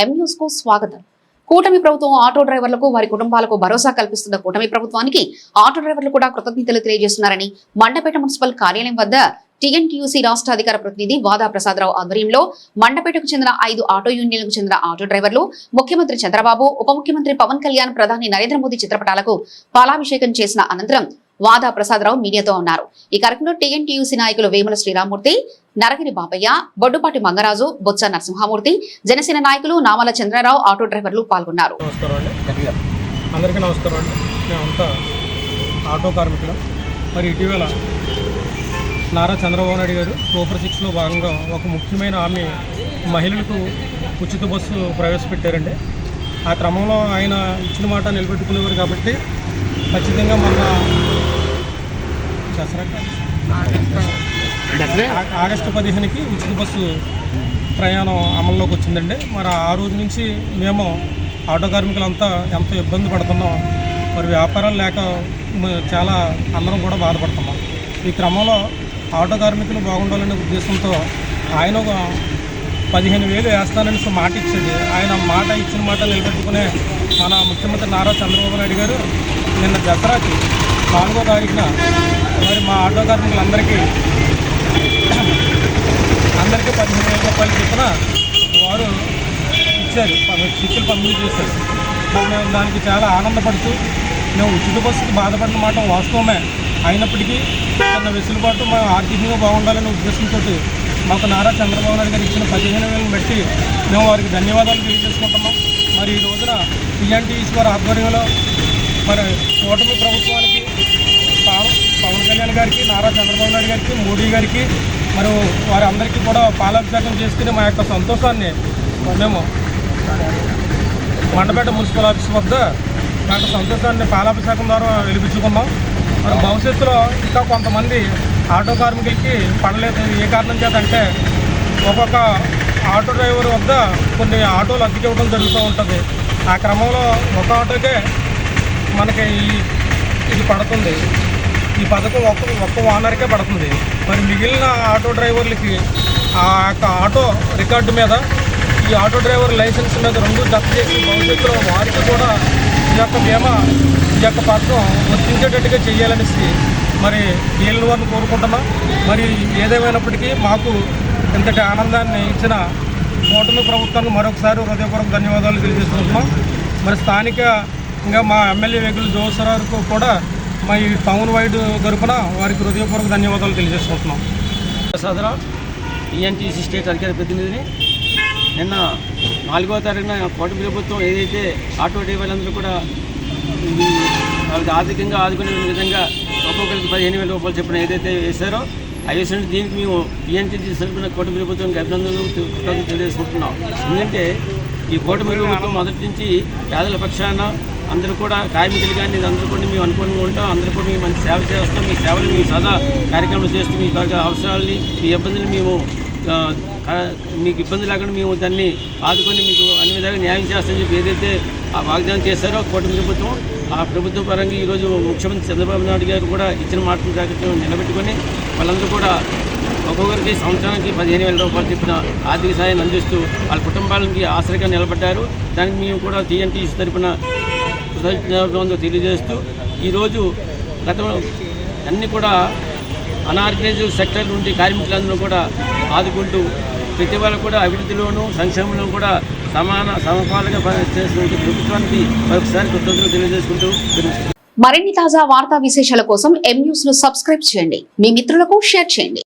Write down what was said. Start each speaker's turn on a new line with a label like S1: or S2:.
S1: కు స్వాగతం. కూటమి ప్రభుత్వం ఆటో డ్రైవర్లకు వారి కుటుంబాలకు భరోసా కల్పిస్తున్న కూటమి ప్రభుత్వానికి ఆటో డ్రైవర్లు కూడా కృతజ్ఞతలు తెలియజేస్తున్నారని మండపేట మున్సిపల్ కార్యాలయం వద్ద టీఎన్టీయూసీ రాష్ట్ర అధికార ప్రతినిధి వాదా ప్రసాదరావు ఆధ్వర్యంలో మండపేటకు చెందిన ఐదు ఆటో యూనియన్లకు చెందిన ఆటో డ్రైవర్లు ముఖ్యమంత్రి చంద్రబాబు ఉప ముఖ్యమంత్రి పవన్ కళ్యాణ్ ప్రధాని నరేంద్ర మోదీ చిత్రపటాలకు పాలాభిషేకం చేసిన అనంతరం వాదా ప్రసాదరావు మీడియాతో ఉన్నారు. ఈ కార్యక్రమంలో టీఎన్టీయూసీ నాయకులు వేముల శ్రీరామూర్తి నరగిరి బాపయ్య బొడ్డుపాటి మంగరాజు బొత్స నరసింహమూర్తి జనసేన నాయకులు నామల చంద్రరావు ఆటో డ్రైవర్లు పాల్గొన్నారు.
S2: అందరికీ నమస్కారం అండి. మేమంతా ఆటో కార్మికులు. మరి ఇటీవల నారా చంద్రబాబు నాయుడు గారు సూపర్ సిక్స్లో భాగంగా ఒక ముఖ్యమైన హామీ మహిళలకు ఉచిత బస్సు ప్రవేశపెట్టారండి. ఆ క్రమంలో ఆయన ఇచ్చిన మాట నిలబెట్టుకునేవారు కాబట్టి ఖచ్చితంగా మన దసరా ఆగస్టు పదిహేనుకి ఉచిత బస్సు ప్రయాణం అమల్లోకి వచ్చిందండి. మరి ఆ రోజు నుంచి మేము ఆటో కార్మికులంతా ఎంతో ఇబ్బంది పడుతున్నాం. మరి వ్యాపారాలు లేక చాలా అందరం కూడా బాధపడుతున్నాం. ఈ క్రమంలో ఆటో కార్మికులు బాగుండాలనే ఉద్దేశంతో ఆయన ఒక పదిహేను వేలు వేస్తానని సో మాట ఇచ్చాడు. ఆయన మాట ఇచ్చిన మాట నిలబెట్టుకునే మన ముఖ్యమంత్రి నారా చంద్రబాబు నాయుడు గారు నిన్న దసరాకి నాలుగో తారీఖున మరి మా ఆటో కార్మికులందరికీ అందరికీ పదిహేను వేల రూపాయలు చొప్పున వారు ఇచ్చారు. చిక్కులు పంపిణీ చేశారు. మేము దానికి చాలా ఆనందపడుతూ మేము ఉచిత బస్సుకి బాధపడిన మాట వాస్తవమే. అయినప్పటికీ చిన్న వెసులుబాటు మేము ఆర్థికంగా బాగుండాలనే ఉద్దేశంతో మాకు నారా చంద్రబాబు నాయుడు గారు ఇచ్చిన పదిహేను వేలను బట్టి మేము వారికి ధన్యవాదాలు తెలియజేసుకుంటున్నాం. మరి ఈ రోజున టీఎన్టీఈస్ వారి ఆధ్వర్యంలో మరి కూటమి ప్రభుత్వానికి పవన్ పవన్ కళ్యాణ్ గారికి నారా చంద్రబాబు నాయుడు గారికి మోడీ గారికి మరి వారి అందరికీ కూడా పాలాభిషేకం చేసుకుని మా యొక్క సంతోషాన్ని మేము మండపేట మున్సిపల్ ఆఫీస్ వద్ద మా యొక్క సంతోషాన్ని పాలాభిషేకం ద్వారా వెలిపించుకున్నాం. మరి భవిష్యత్తులో ఇంకా కొంతమంది ఆటో కార్మికులకి పడలేదు. ఏ కారణం చేత అంటే ఒక్కొక్క ఆటో డ్రైవర్ వద్ద కొన్ని ఆటోలు అద్దెకి ఇవ్వడం జరుగుతూ ఉంటుంది. ఆ క్రమంలో ఒక ఆటోకే మనకి ఈ ఇది పడుతుంది. ఈ పథకం ఒక్క ఒక్క ఓనర్కే పడుతుంది. మరి మిగిలిన ఆటో డ్రైవర్లకి ఆ యొక్క ఆటో రికార్డు మీద ఈ ఆటో డ్రైవర్ లైసెన్స్ మీద రెండు జత చేసి భవిష్యత్తులో వారికి కూడా ఈ యొక్క బీమా ఈ యొక్క పథకం వర్తించేటట్టుగా చేయాలనేసి మరి వీళ్ళ వారిని కోరుకుంటున్నాం. మరి ఏదేమైనప్పటికీ మాకు ఇంతటి ఆనందాన్ని ఇచ్చిన కూటమి ప్రభుత్వానికి మరొకసారి హృదయపూర్వక ధన్యవాదాలు తెలియజేసుకుంటున్నాం మరి స్థానిక ఇంకా మా ఎమ్మెల్యే వెహికల్ జోసరావుకు కూడా మా ఈ టౌన్ వైడ్ తరపున వారికి హృదయపూర్వక ధన్యవాదాలు తెలియజేసుకుంటున్నాం.
S3: సదరా ఈఎన్టీసీ స్టేట్ అధికార ప్రతినిధిని. నిన్న నాలుగో తారీఖున కోట ప్రభుత్వం ఏదైతే ఆటో డ్రైవర్లందరూ కూడా వాళ్ళకి ఆర్థికంగా ఆదుకునే విధంగా ఒక్కొక్కరికి పదిహేను వేల రూపాయలు చెప్పిన ఏదైతే వేశారో అవి దీనికి మేము ఈఎన్టీసీ తరపున కోట ప్రభుత్వానికి అభినందనలు తెలియజేసుకుంటున్నాం. ఎందుకంటే ఈ కూటమి ప్రభుత్వం మొదటి నుంచి పేదల పక్షాన అందరూ కూడా కార్మికులు కానీ అందరూ కూడా మేము అనుకూలంగా ఉంటాం. అందరూ కూడా మేము మంచి సేవ చేస్తాం. మీ సేవలు మీ సదా కార్యక్రమాలు చేస్తూ మీ అవసరాలని మీ ఇబ్బందులు మేము మీకు ఇబ్బంది లేకుండా మేము దాన్ని ఆదుకొని మీకు అన్ని విధాలుగా న్యాయం చేస్తామని చెప్పి ఏదైతే ఆ వాగ్దానం చేశారో కూటమి ప్రభుత్వం ఆ ప్రభుత్వ పరంగా ఈరోజు ముఖ్యమంత్రి చంద్రబాబు నాయుడు గారు కూడా ఇచ్చిన మాటను జాగ్రత్తగా నిలబెట్టుకొని వాళ్ళందరూ కూడా ఒక్కొక్కరికి సంవత్సరానికి పదిహేను వేల రూపాయలు చెప్పిన ఆర్థిక సాయాన్ని అందిస్తూ వాళ్ళ కుటుంబాలకి ఆసరిగా నిలబడ్డారు. దానికి మేము కూడా టీఎన్టీసీ తరపున తెలియజేస్తూ ఈరోజు గతంలో అన్ని కూడా అనార్గనైజ్డ్ సెక్టర్ నుండి కార్మికులందరూ కూడా ఆదుకుంటూ ప్రతి వాళ్ళు కూడా అభివృద్ధిలోనూ సంక్షేమంలో కూడా సమాన సమపాలుగా పనిచేసినటువంటి ప్రభుత్వానికి మరొకసారి కృతజ్ఞతలు తెలియజేసుకుంటూ
S1: మరిన్ని తాజా వార్తా విశేషాల కోసం ఎం న్యూస్ను సబ్స్క్రైబ్ చేయండి. మీ మిత్రులకు షేర్ చేయండి.